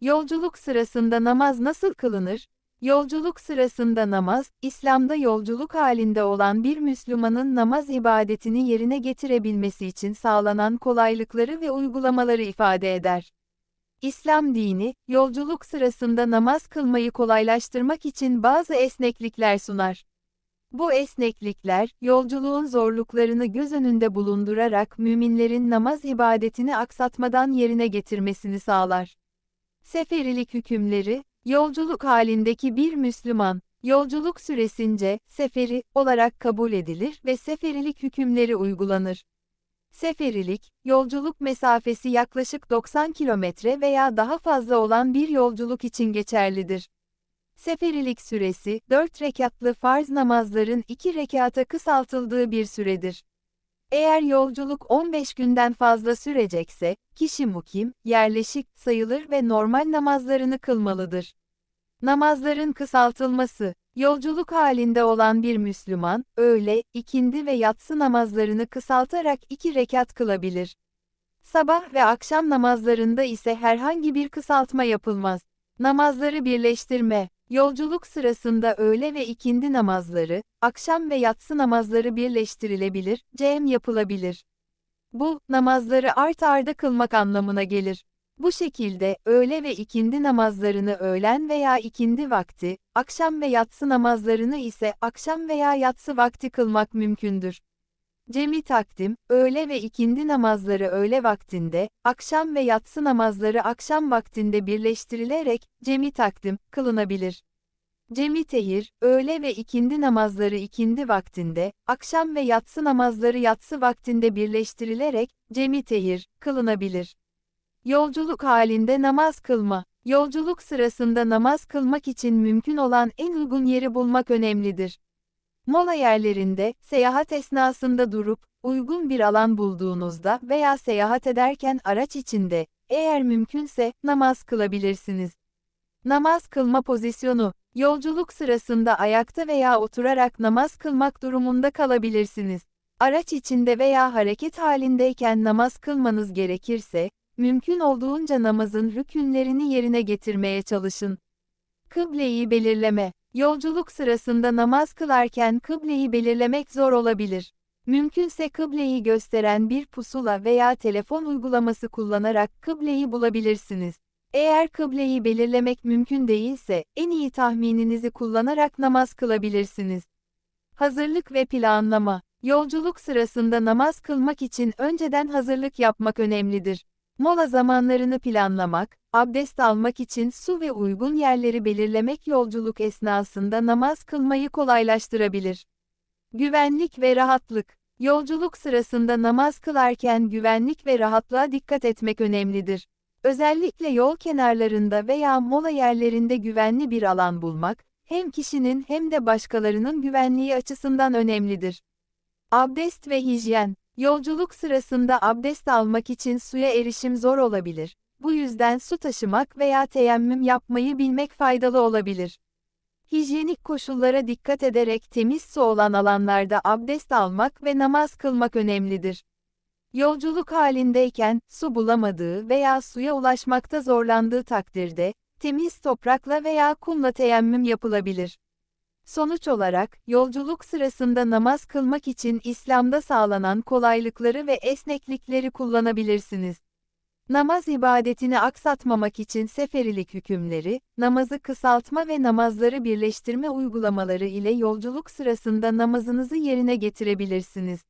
Yolculuk sırasında namaz nasıl kılınır? Yolculuk sırasında namaz, İslam'da yolculuk halinde olan bir Müslümanın namaz ibadetini yerine getirebilmesi için sağlanan kolaylıkları ve uygulamaları ifade eder. İslam dini, yolculuk sırasında namaz kılmayı kolaylaştırmak için bazı esneklikler sunar. Bu esneklikler, yolculuğun zorluklarını göz önünde bulundurarak müminlerin namaz ibadetini aksatmadan yerine getirmesini sağlar. Seferilik hükümleri, yolculuk halindeki bir Müslüman, yolculuk süresince seferi olarak kabul edilir ve seferilik hükümleri uygulanır. Seferilik, yolculuk mesafesi yaklaşık 90 kilometre veya daha fazla olan bir yolculuk için geçerlidir. Seferilik süresi, 4 rekatlı farz namazların 2 rekata kısaltıldığı bir süredir. Eğer yolculuk 15 günden fazla sürecekse, kişi mukim, yerleşik sayılır ve normal namazlarını kılmalıdır. Namazların kısaltılması, yolculuk halinde olan bir Müslüman, öğle, ikindi ve yatsı namazlarını kısaltarak iki rekat kılabilir. Sabah ve akşam namazlarında ise herhangi bir kısaltma yapılmaz. Namazları birleştirme, yolculuk sırasında öğle ve ikindi namazları, akşam ve yatsı namazları birleştirilebilir, cem yapılabilir. Bu, namazları art arda kılmak anlamına gelir. Bu şekilde, öğle ve ikindi namazlarını öğlen veya ikindi vakti, akşam ve yatsı namazlarını ise akşam veya yatsı vakti kılmak mümkündür. Cemi takdim, öğle ve ikindi namazları öğle vaktinde, akşam ve yatsı namazları akşam vaktinde birleştirilerek, cemi takdim, kılınabilir. Cemi tehir, öğle ve ikindi namazları ikindi vaktinde, akşam ve yatsı namazları yatsı vaktinde birleştirilerek, cemi tehir, kılınabilir. Yolculuk halinde namaz kılma. Yolculuk sırasında namaz kılmak için mümkün olan en uygun yeri bulmak önemlidir. Mola yerlerinde, seyahat esnasında durup, uygun bir alan bulduğunuzda veya seyahat ederken araç içinde, eğer mümkünse, namaz kılabilirsiniz. Namaz kılma pozisyonu, yolculuk sırasında ayakta veya oturarak namaz kılmak durumunda kalabilirsiniz. Araç içinde veya hareket halindeyken namaz kılmanız gerekirse, mümkün olduğunca namazın rükünlerini yerine getirmeye çalışın. Kıbleyi belirleme. Yolculuk sırasında namaz kılarken kıbleyi belirlemek zor olabilir. Mümkünse kıbleyi gösteren bir pusula veya telefon uygulaması kullanarak kıbleyi bulabilirsiniz. Eğer kıbleyi belirlemek mümkün değilse, en iyi tahmininizi kullanarak namaz kılabilirsiniz. Hazırlık ve planlama. Yolculuk sırasında namaz kılmak için önceden hazırlık yapmak önemlidir. Mola zamanlarını planlamak, abdest almak için su ve uygun yerleri belirlemek yolculuk esnasında namaz kılmayı kolaylaştırabilir. Güvenlik ve rahatlık. Yolculuk sırasında namaz kılarken güvenlik ve rahatlığa dikkat etmek önemlidir. Özellikle yol kenarlarında veya mola yerlerinde güvenli bir alan bulmak, hem kişinin hem de başkalarının güvenliği açısından önemlidir. Abdest ve hijyen Yolculuk sırasında abdest almak için suya erişim zor olabilir. Bu yüzden su taşımak veya teyemmüm yapmayı bilmek faydalı olabilir. Hijyenik koşullara dikkat ederek temiz su olan alanlarda abdest almak ve namaz kılmak önemlidir. Yolculuk halindeyken su bulamadığı veya suya ulaşmakta zorlandığı takdirde temiz toprakla veya kumla teyemmüm yapılabilir. Sonuç olarak, yolculuk sırasında namaz kılmak için İslam'da sağlanan kolaylıkları ve esneklikleri kullanabilirsiniz. Namaz ibadetini aksatmamak için seferilik hükümleri, namazı kısaltma ve namazları birleştirme uygulamaları ile yolculuk sırasında namazınızı yerine getirebilirsiniz.